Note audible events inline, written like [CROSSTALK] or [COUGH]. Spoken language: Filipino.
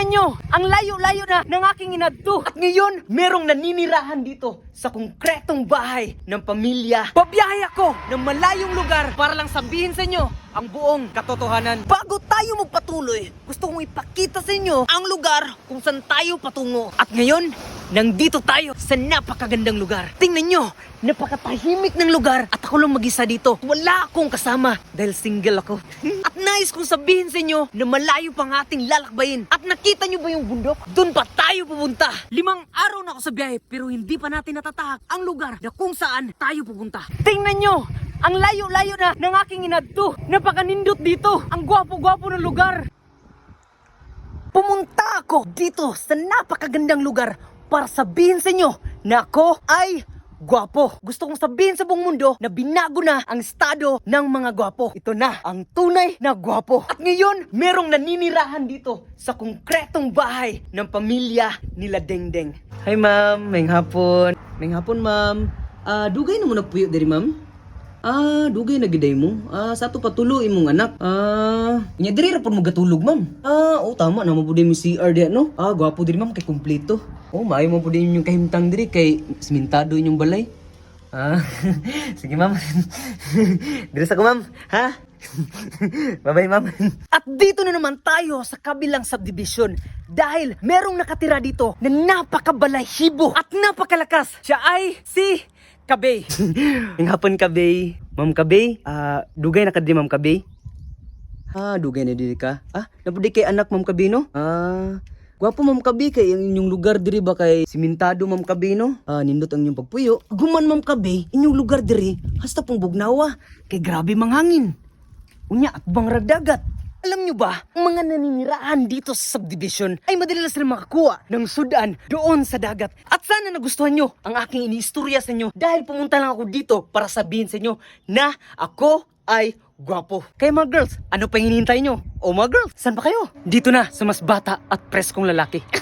Tingnan nyo, ang layo-layo na ng aking inadto. At ngayon, merong naninirahan dito sa konkretong bahay ng pamilya. Pabiyahe ako ng malayong lugar para lang sabihin sa inyo ang buong katotohanan. Bago tayo magpatuloy, gusto kong ipakita sa inyo ang lugar kung saan tayo patungo. At ngayon, nandito tayo sa napakagandang lugar. Tingnan nyo, napakatahimik ng lugar at ako lang mag-isa dito. Wala akong kasama dahil single ako. [LAUGHS] nais kong sabihin sa inyo na malayo pang ating lalakbayin. At nakita nyo ba yung bundok? Doon pa tayo pupunta. Limang araw na ako sa biyahe pero hindi pa natin natatahak ang lugar na kung saan tayo pupunta. Tingnan nyo, ang layo-layo na ng aking inadto. Napakanindot dito. Ang gwapo-gwapo ng lugar. Pumunta ako dito sa napakagandang lugar para sabihin sa inyo na ako ay gwapo. Gusto kong sabihin sa buong mundo na binago na ang estado ng mga gwapo. Ito na ang tunay na gwapo. At ngayon, merong naninirahan dito sa konkretong bahay ng pamilya nila Dengdeng. Hi ma'am, may hapon. May hapon ma'am. Ah, dugay na mo nagpuyo diri ma'am? Ah, dugay na giday mo. Ah, sa ato patulo imong anak. Ah, nya diri ra mo gatulog, ma'am. Ah, oh tama na mo pud mi CR diha, no? Ah, gwapo diri ma'am kay kumpleto. Oh, maayo mo pud inyong kahimtang diri kay simentado inyong balay. Ah, [LAUGHS] sige ma'am. [LAUGHS] diri sa ko ma'am, ha? [LAUGHS] Bye-bye, ma'am. At dito na naman tayo sa kabilang subdivision dahil merong nakatira dito na napakabalahibo at napakalakas. Siya ay si Kabay. [LAUGHS] Ang hapon Kabay. Ma'am Kabay, ah, dugay na ka di Ma'am Kabay? Ah, dugay na diri ka. Ah, napudi kay anak Ma'am Kabay no? Ah, Gwapo Ma'am Kabi kay ang inyong lugar diri ba kay simentado Ma'am Kabi no? Ah, nindot ang inyong pagpuyo. Guman Ma'am Kabi, inyong lugar diri hasta pong bugnawa kay grabe manghangin. Unya at bang ragdagat. Alam nyo ba, ang mga naninirahan dito sa subdivision ay madalas rin makakuha ng sudan doon sa dagat. At sana nagustuhan nyo ang aking iniistorya sa inyo dahil pumunta lang ako dito para sabihin sa inyo na ako ay gwapo. Kaya mga girls, ano pa hinihintay nyo? O mga girls, saan ba kayo? Dito na sa mas bata at preskong lalaki. [LAUGHS]